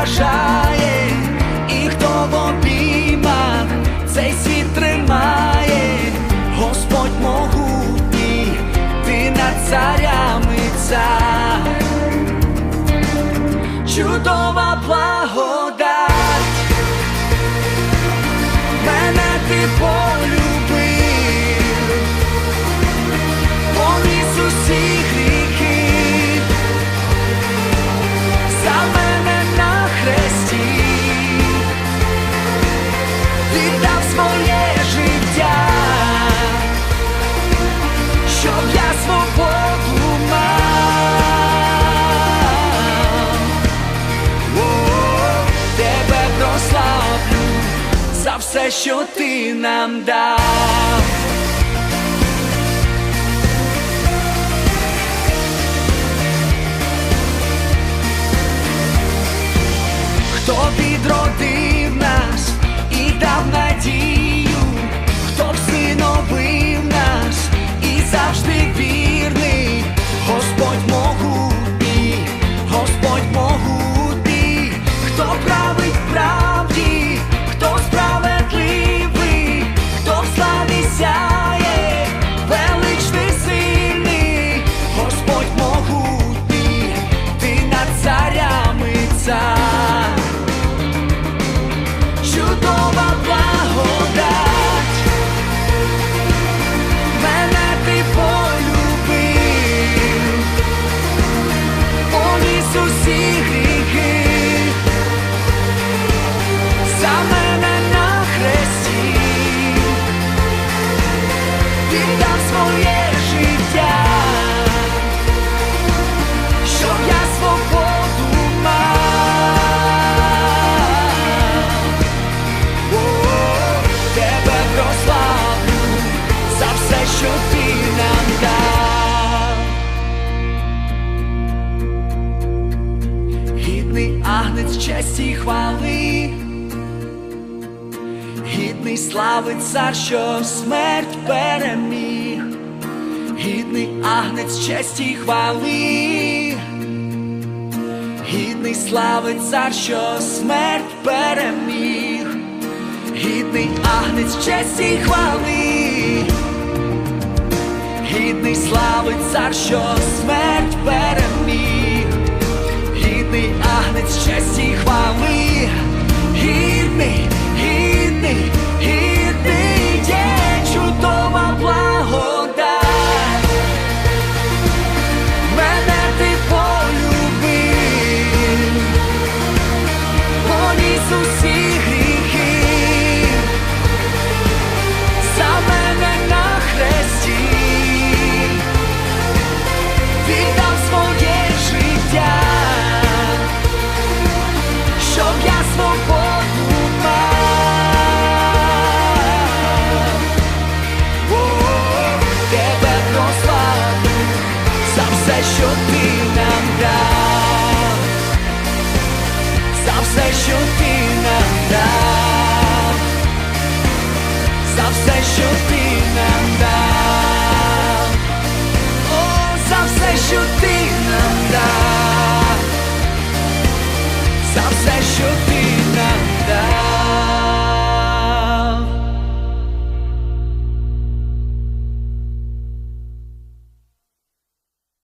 бажає, і хто в обіймах цей світ тримає, Господь могутній, ти над царями цар. Чудова благода. все, счеты ти нам дав. Хто танець честі хвали, гідний слави цар, що смерть переміг, гідний агнець честі хвали, гідний слави цар, що смерть переміг, гідний агнець честі хвали, гідний слави цар, що смерть переміг. Ти агнець честі хвали. все, що ти нам дав, за все, що ти.